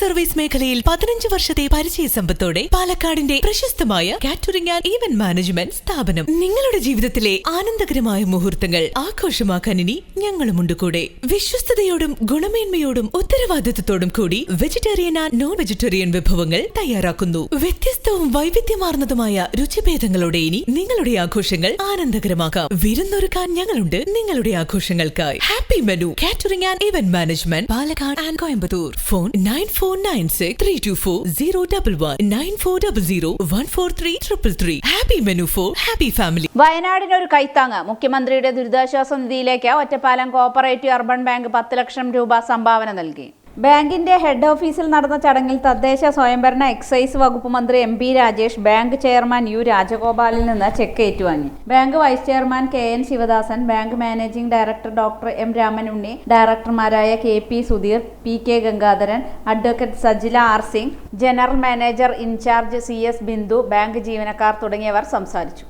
Service മേഖലയിൽ പതിനഞ്ച് വർഷത്തെ പരിചയ സമ്പത്തോടെ പാലക്കാടിന്റെ പ്രശസ്തമായ കാറ്ററിംഗ് ആൻഡ് ഇവന്റ് മാനേജ്മെന്റ് സ്ഥാപനം. നിങ്ങളുടെ ജീവിതത്തിലെ ആനന്ദകരമായ മുഹൂർത്തങ്ങൾ ആഘോഷമാക്കാൻ ഇനി ഞങ്ങളുമുണ്ട് കൂടെ. വിശ്വസ്തയോടും ഗുണമേന്മയോടും ഉത്തരവാദിത്വത്തോടും കൂടി വെജിറ്റേറിയൻ ആൻഡ് നോൺ വെജിറ്റേറിയൻ വിഭവങ്ങൾ തയ്യാറാക്കുന്നു. വ്യത്യസ്തവും വൈവിധ്യമാർന്നതുമായ രുചിഭേദങ്ങളോടെ ഇനി നിങ്ങളുടെ ആഘോഷങ്ങൾ ആനന്ദകരമാക്കാം. വിരുന്നൊരുക്കാൻ ഞങ്ങളുണ്ട് നിങ്ങളുടെ ആഘോഷങ്ങൾക്കായി. Happy menu. Catering and event management Palakkad and Coimbatore. Phone nine four nine six three two four zero double one nine four double zero one four three triple three happy menu for happy family വയനാടിനൊരു കൈത്താങ്ങ്. മുഖ്യമന്ത്രിയുടെ ദുരിതാശ്വാസ നിധിയിലേക്ക് Ottapalam cooperative urban bank പത്ത് ലക്ഷം രൂപ സംഭാവന നൽകി. ബാങ്കിന്റെ head ഓഫീസിൽ നടന്ന ചടങ്ങിൽ തദ്ദേശ സ്വയംഭരണ എക്സൈസ് വകുപ്പ് മന്ത്രി M P Rajesh bank chairman U രാജഗോപാലിൽ നിന്ന് ചെക്ക് ഏറ്റുവാങ്ങി. Bank vice chairman K N Sivadasan bank managing director doctor M Ramanunni ഡയറക്ടർമാരായ K P Sudheer P K Gangadharan advocate Sajila R Singh general manager in charge C S Bindu bank ജീവനക്കാർ തുടങ്ങിയവർ സംസാരിച്ചു.